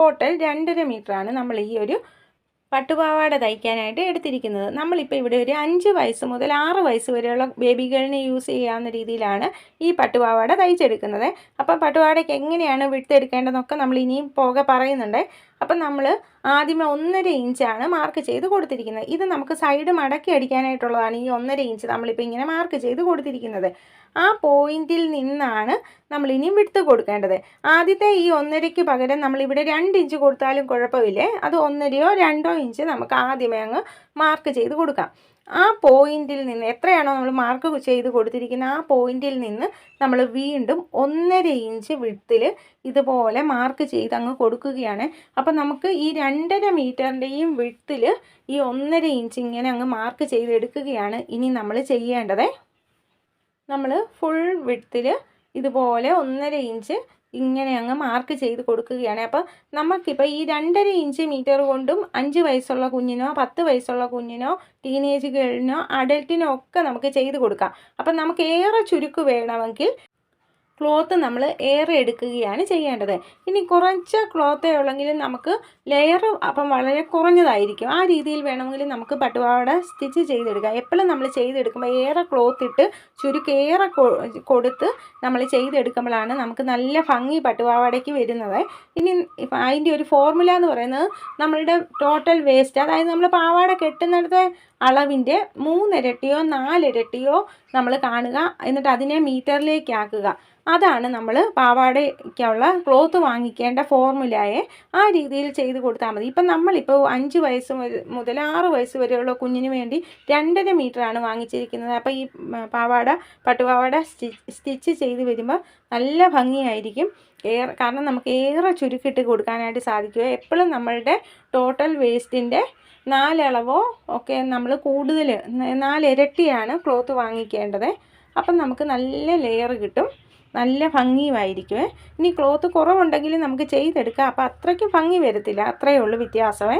Total രണ്ടര മീറ്ററാണ് നമ്മൾ ഈ ഒരു പട്ടുപാവാട തയ്ക്കാനായിട്ട് എടുത്തിരിക്കുന്നത്. നമ്മളിപ്പോൾ ഇവിടെ ഒരു അഞ്ച് വയസ്സ് മുതൽ ആറ് വയസ്സ് വരെയുള്ള ബേബികളിന് യൂസ് ചെയ്യാവുന്ന രീതിയിലാണ് ഈ പട്ടുപാവാട തയ്ച്ചെടുക്കുന്നത്. അപ്പം പട്ടുപാവാടയ്ക്ക് എങ്ങനെയാണ് വിട്ടെടുക്കേണ്ടതെന്നൊക്കെ നമ്മൾ ഇനിയും പോകെ പറയുന്നുണ്ട്. അപ്പം നമ്മൾ ആദ്യമേ ഒന്നര ഇഞ്ചാണ് മാർക്ക് ചെയ്ത് കൊടുത്തിരിക്കുന്നത്. ഇത് നമുക്ക് സൈഡ് മടക്കി അടിക്കാനായിട്ടുള്ളതാണ് ഈ ഒന്നര ഇഞ്ച് നമ്മളിപ്പോൾ ഇങ്ങനെ മാർക്ക് ചെയ്ത് കൊടുത്തിരിക്കുന്നത്. ആ പോയിന്റിൽ നിന്നാണ് നമ്മൾ ഇനിയും വിടുത്ത് കൊടുക്കേണ്ടത്. ആദ്യത്തെ ഈ ഒന്നരയ്ക്ക് പകരം നമ്മളിവിടെ രണ്ട് ഇഞ്ച് കൊടുത്താലും കുഴപ്പമില്ലേ? അത് ഒന്നരയോ രണ്ടോ ഇഞ്ച് നമുക്ക് ആദ്യമേ അങ്ങ് മാർക്ക് ചെയ്ത് കൊടുക്കാം. ആ പോയിന്റിൽ നിന്ന് എത്രയാണോ നമ്മൾ മാർക്ക് ചെയ്ത് കൊടുത്തിരിക്കുന്ന ആ പോയിന്റിൽ നിന്ന് നമ്മൾ വീണ്ടും ഒന്നര ഇഞ്ച് വിട്ടിൽ ഇതുപോലെ മാർക്ക് ചെയ്ത് അങ്ങ് കൊടുക്കുകയാണ്. അപ്പം നമുക്ക് ഈ രണ്ടര മീറ്ററിന്റെയും വിട്ടിൽ ഈ ഒന്നര ഇഞ്ച് ഇങ്ങനെ അങ്ങ് മാർക്ക് ചെയ്തെടുക്കുകയാണ് ഇനി നമ്മൾ ചെയ്യേണ്ടത്. നമ്മൾ ഫുൾ വിട്ടിൽ ഇതുപോലെ ഒന്നര ഇഞ്ച് ഇങ്ങനെ അങ്ങ് മാർക്ക് ചെയ്ത് കൊടുക്കുകയാണ്. അപ്പോൾ നമുക്കിപ്പോൾ ഈ രണ്ടര ഇഞ്ച് മീറ്റർ കൊണ്ടും അഞ്ച് വയസ്സുള്ള കുഞ്ഞിനോ പത്ത് വയസ്സുള്ള കുഞ്ഞിനോ ടീനേജ് ഗേളിനോ അഡൽട്ടിനോ ഒക്കെ നമുക്ക് ചെയ്ത് കൊടുക്കാം. അപ്പം നമുക്ക് ഏറെ ചുരുക്ക് വേണമെങ്കിൽ ക്ലോത്ത് നമ്മൾ ഏറെ എടുക്കുകയാണ് ചെയ്യേണ്ടത്. ഇനി കുറച്ച് ക്ലോത്തേ ഉള്ളെങ്കിലും നമുക്ക് ലെയർ അപ്പം വളരെ കുറഞ്ഞതായിരിക്കും. ആ രീതിയിൽ വേണമെങ്കിൽ നമുക്ക് പട്ടുപാവാട സ്റ്റിച്ച് ചെയ്തെടുക്കാം. എപ്പോഴും നമ്മൾ ചെയ്തെടുക്കുമ്പോൾ ഏറെ ക്ലോത്ത് ഇട്ട് ചുരുക്കേറെ കൊടുത്ത് നമ്മൾ ചെയ്തെടുക്കുമ്പോഴാണ് നമുക്ക് നല്ല ഭംഗി പട്ടുപാവാടയ്ക്ക് വരുന്നത്. ഇനി അതിന്റെ ഒരു ഫോർമുല എന്ന് പറയുന്നത് നമ്മളുടെ ടോട്ടൽ വേസ്റ്റ് അതായത് നമ്മൾ പാവാട കെട്ടുന്നിടത്തെ അളവിന്റെ മൂന്നിരട്ടിയോ നാലിരട്ടിയോ നമ്മൾ കാണുക. എന്നിട്ട് അതിനെ മീറ്ററിലേക്ക് ആക്കുക. അതാണ് നമ്മൾ പാവാടയ്ക്കുള്ള ക്ലോത്ത് വാങ്ങിക്കേണ്ട ഫോർമുലയെ ആ രീതിയിൽ ചെയ്ത് കൊടുത്താൽ മതി. ഇപ്പം നമ്മളിപ്പോൾ അഞ്ച് വയസ്സ് മുതൽ ആറ് വയസ്സ് വരെയുള്ള കുഞ്ഞിന് വേണ്ടി രണ്ടര മീറ്ററാണ് വാങ്ങിച്ചിരിക്കുന്നത്. അപ്പോൾ ഈ പാവാട പട്ടുപാവാട സ്റ്റിച്ച് ചെയ്ത് വരുമ്പോൾ നല്ല ഭംഗിയായിരിക്കും. ഏറെ കാരണം നമുക്ക് ഏറെ ചുരുക്കിട്ട് കൊടുക്കാനായിട്ട് സാധിക്കുക. എപ്പോഴും നമ്മളുടെ ടോട്ടൽ വേസ്റ്റിന്റെ നാലളവോ ഒക്കെ നമ്മൾ കൂടുതൽ നാലിരട്ടിയാണ് ക്ലോത്ത് വാങ്ങിക്കേണ്ടത്. അപ്പം നമുക്ക് നല്ല ലെയർ കിട്ടും. നല്ല ഭംഗിയുമായിരിക്കുമേ ഇനി ക്ലോത്ത് കുറവുണ്ടെങ്കിൽ നമുക്ക് ചെയ്തെടുക്കാം. അപ്പോൾ അത്രയ്ക്ക് ഭംഗി വരത്തില്ല. അത്രയേ ഉള്ളൂ വ്യത്യാസമേ.